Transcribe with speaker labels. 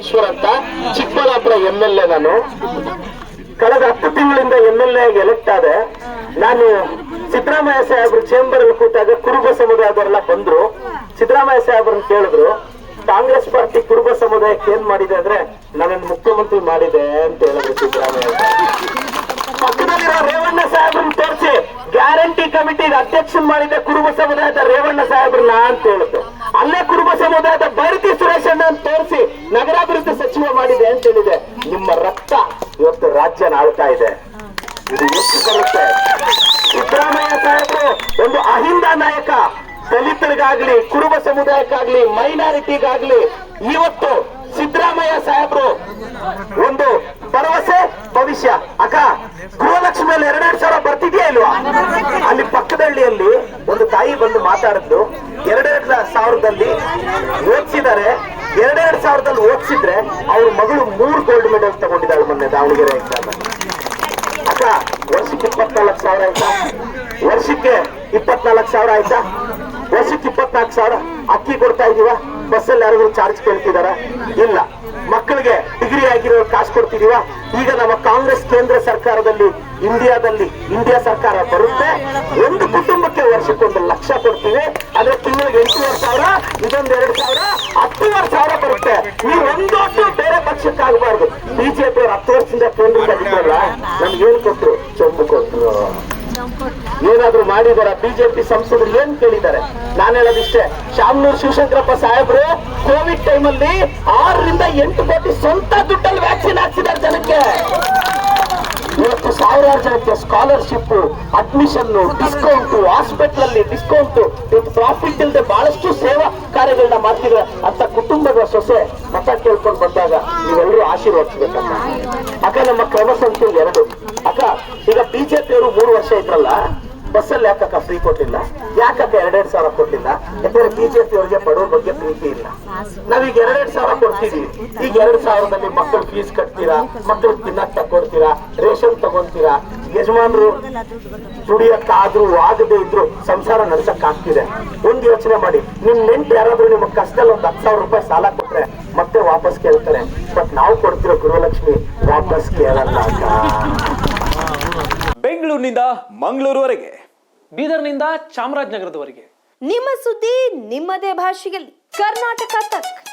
Speaker 1: ಈಶ್ವರ್ ಅಂತ Chikkaballapur M L A ನಾನು. ಕಳೆದ ಹತ್ತು ತಿಂಗಳಿಂದ ಎಂ ಎಲ್ ಎ ಎಲೆಕ್ಟ್ ಆದೆ. ನಾನು ಸಿದ್ದರಾಮಯ್ಯ ಸಾಹೇಬ್ರು ಚೇಂಬರ್ ಅಲ್ಲಿ ಕೂತಾಗ ಕುರುಬ ಸಮುದಾಯದವರೆಲ್ಲ ಬಂದ್ರು. ಸಿದ್ದರಾಮಯ್ಯ ಸಾಹೇಬ್ರನ್ನ ಕೇಳಿದ್ರು, ಕಾಂಗ್ರೆಸ್ ಪಾರ್ಟಿ ಕುರುಬ ಸಮುದಾಯಕ್ಕೆ ಏನ್ ಮಾಡಿದೆ ಅಂದ್ರೆ ನನ್ನನ್ನು ಮುಖ್ಯಮಂತ್ರಿ ಮಾಡಿದೆ ಅಂತ ಹೇಳಿದ್ರು ಸಿದ್ದರಾಮಯ್ಯ. ಪಕ್ಕದಲ್ಲಿರೋ ರೇವಣ್ಣ ಸಾಹೇಬ್ರನ್ನ ತೋರಿಸಿ, ಗ್ಯಾರಂಟಿ ಕಮಿಟಿ ಅಧ್ಯಕ್ಷನ್ ಮಾಡಿದ್ದೆ ಕುರುಬ ಸಮುದಾಯದ ರೇವಣ್ಣ ಸಾಹೇಬ್ರನ್ನ ಅಂತ ಹೇಳುತ್ತೆ ಅಲ್ಲೇ ಕುರುಬ ಸಮುದಾಯದ ಬೈರತಿ ಸುರೇಶಣ್ಣ ತೋರಿಸಿ ನಗರಾಭಿವೃದ್ಧಿ ಸಚಿವ ಮಾಡಿದೆ ಅಂತ ಹೇಳಿದೆ. ನಿಮ್ಮ ರಕ್ತ ಇವತ್ತು ರಾಜ್ಯ ನಾಳ್ತಾ ಇದೆ. ಇದು ಎಷ್ಟು ಬರುತ್ತೆ ಸಿದ್ದರಾಮಯ್ಯ ಸಾಹೇಬರು ಒಂದು ಅಹಿಂದ ನಾಯಕ. ದಲಿತರಿಗಾಗ್ಲಿ, ಕುರುಬ ಸಮುದಾಯಕ್ಕಾಗ್ಲಿ, ಮೈನಾರಿಟಿಗಾಗ್ಲಿ, ಇವತ್ತು ಸಿದ್ದರಾಮಯ್ಯ ಸಾಹೇಬರು ಒಂದು ಭರವಸೆ, ಭವಿಷ್ಯ. ಅಕ್ಕ, ಗೃಹಲಕ್ಷ್ಮಿ ಮೇಲೆ ಎರಡೆರಡು ಸಾವಿರ ಬರ್ತಿದ್ಯಾ ಇಲ್ವಾ? ಅಲ್ಲಿ ಪಕ್ಕದಳ್ಳಿಯಲ್ಲಿ ಒಂದು ತಾಯಿ ಬಂದು ಮಾತಾಡಿದ್ದು ಸಾವಿರದಲ್ಲಿ ಓದಿಸಿದ್ದಾರೆ. ಎರಡೆರಡು ಸಾವಿರದಲ್ಲಿ ಓದಿಸಿದ್ರೆ ಅವ್ರ ಮಗಳು ಮೂರು ಗೋಲ್ಡ್ ಮೆಡಲ್ ತಗೊಂಡಿದ್ದಾಳೆ ಮೊನ್ನೆ ದಾವಣಗೆರೆ ಅಕ್ಕ, ವರ್ಷಕ್ಕೆ ಇಪ್ಪತ್ನಾಲ್ಕು ಸಾವಿರ ಆಯ್ತಾ? ವರ್ಷಕ್ಕೆ ಇಪ್ಪತ್ನಾಲ್ಕು ಸಾವಿರ ಆಯ್ತಾ? ವರ್ಷಕ್ಕೆ ಇಪ್ಪತ್ನಾಲ್ಕು ಸಾವಿರ? ಅಕ್ಕಿ ಕೊಡ್ತಾ ಇದೀವ? ಬಸ್ಸಲ್ಲಿ ಯಾರಿಗೂ ಚಾರ್ಜ್ ಕೇಳ್ತಿದಾರ? ಇಲ್ಲ. ಮಕ್ಕಳಿಗೆ ಡಿಗ್ರಿ ಆಗಿರೋ ಕಾಸು ಕೊಡ್ತಿದೀವ? ಈಗ ನಮ್ಮ ಕಾಂಗ್ರೆಸ್ ಕೇಂದ್ರ ಸರ್ಕಾರದಲ್ಲಿ ಇಂಡಿಯಾದಲ್ಲಿ ಇಂಡಿಯಾ ಸರ್ಕಾರ ಬರುತ್ತೆ. ಒಂದು ಇದೊಂದು ಎರಡು ಸಾವಿರ ಹತ್ತೂವರೆ ಸಾವಿರ ಬರುತ್ತೆ. ನೀವು ಒಂದು ಬೇರೆ ಪಕ್ಷಕ್ಕಾಗಬಾರ್ದು ಬಿಜೆಪಿ ಅವ್ರು ಹತ್ತು ವರ್ಷದಿಂದ ಕೇಂದ್ರದಲ್ಲಿದ್ದಾರಲ್ಲ ನಮ್ಗೆ ಏನ್ ಕೊಟ್ರು? ಚೊಂಬು ಕೊಟ್ರು. ಏನಾದ್ರು ಮಾಡಿದಾರ? ಬಿಜೆಪಿ ಸಂಸದರು ಏನ್ ಕೇಳಿದ್ದಾರೆ? ನಾನು ಹೇಳೋದಿಷ್ಟೇ ಶಾಮನೂರ್ ಶಿವಶಂಕರಪ್ಪ ಸಾಹೇಬ್ರು ಕೋವಿಡ್ ಟೈಮಲ್ಲಿ ಆರರಿಂದ ಎಂಟು ಕೋಟಿ ಸ್ವಂತ ದುಡ್ಡಲ್ಲಿ ವ್ಯಾಕ್ಸಿನ್ ಹಾಕ್ಸಿದ್ದಾರೆ ಜನಕ್ಕೆ. ಇವತ್ತು ಸಾವಿರಾರು ಜನಕ್ಕೆ ಸ್ಕಾಲರ್ಶಿಪ್ ಅಡ್ಮಿಷನ್ ಡಿಸ್ಕೌಂಟ್ ಹಾಸ್ಪಿಟಲ್ ಅಲ್ಲಿ ಡಿಸ್ಕೌಂಟ್ ಪ್ರಾಫಿಟ್ ಇಲ್ಲದೆ ಬಹಳಷ್ಟು ಸೇವಾ ಕಾರ್ಯಗಳನ್ನ ಮಾಡ್ತಿದ್ರೆ ಅಂತ ಕುಟುಂಬದ ಸೊಸೆ ಮತ ಕೇಳ್ಕೊಂಡು ಬಂದಾಗ ನೀವೆಲ್ಲರೂ ಆಶೀರ್ವದಿಸ್ಬೇಕಮ್ಮ ಅಕ್ಕ, ನಮ್ಮ ಕ್ರಮ ಸಂಖ್ಯೆ ಎರಡು. ಅಕ್ಕ, ಈಗ ಬಿಜೆಪಿ ಅವರು ಮೂರು ವರ್ಷ ಇದ್ರಲ್ಲ, ಬಸ್ಸಲ್ಲಿ ಯಾಕಕ್ಕ ಫ್ರೀ ಕೊಟ್ಟಿಲ್ಲ? ಯಾಕಕ್ಕ ಎರಡೆರಡು ಸಾವಿರ ಕೊಟ್ಟಿಲ್ಲ? ಯಾಕಂದ್ರೆ ಬಿಜೆಪಿ ಅವರಿಗೆ ಬಡವ್ರ ಬಗ್ಗೆ ಪ್ರೀತಿ ಇಲ್ಲ. ನಾವೀಗ ಎರಡೆರಡು ಸಾವಿರ ಕೊಡ್ತೀವಿ ಈಗ ಎರಡ್ ಸಾವಿರದಲ್ಲಿ ಮಕ್ಕಳು ಫೀಸ್ ಕಟ್ತೀರಾ? ಮಕ್ಕಳು ತಿನ್ನಕ್ ತಕೊಡ್ತೀರಾ ರೇಷನ್ ತಗೊಂತೀರಾ? ಯಜಮಾನ್ರು ದುಡಿಯಕ್ಕಾದ್ರೂ ಆಗದೆ ಇದ್ರು ಸಂಸಾರ ನಡ್ಸಕ್ ಆಗ್ತಿದೆ. ಒಂದ್ ಯೋಚನೆ ಮಾಡಿ. ನಿಮ್ಮ ಒಂದು ಹತ್ತು ಸಾವಿರ ರೂಪಾಯಿ ಸಾಲ ಕೊಟ್ರೆ ಮತ್ತೆ ವಾಪಸ್ ಕೇಳ್ತಾರೆ. ಬಟ್ ನಾವು ಕೊಡ್ತಿರೋ ಗೃಹಲಕ್ಷ್ಮಿ ವಾಪಸ್ ಕೇಳಲ್ಲ.
Speaker 2: ಬೆಂಗಳೂರಿನಿಂದ ಮಂಗಳೂರುವರೆಗೆ
Speaker 3: ಬೀದರ್ನಿಂದ ಚಾಮರಾಜನಗರದವರೆಗೆ.
Speaker 4: ನಿಮ್ಮ ಸುದ್ದಿ ನಿಮ್ಮದೇ ಭಾಷೆಯಲ್ಲಿ. ಕರ್ನಾಟಕ ತಕ್.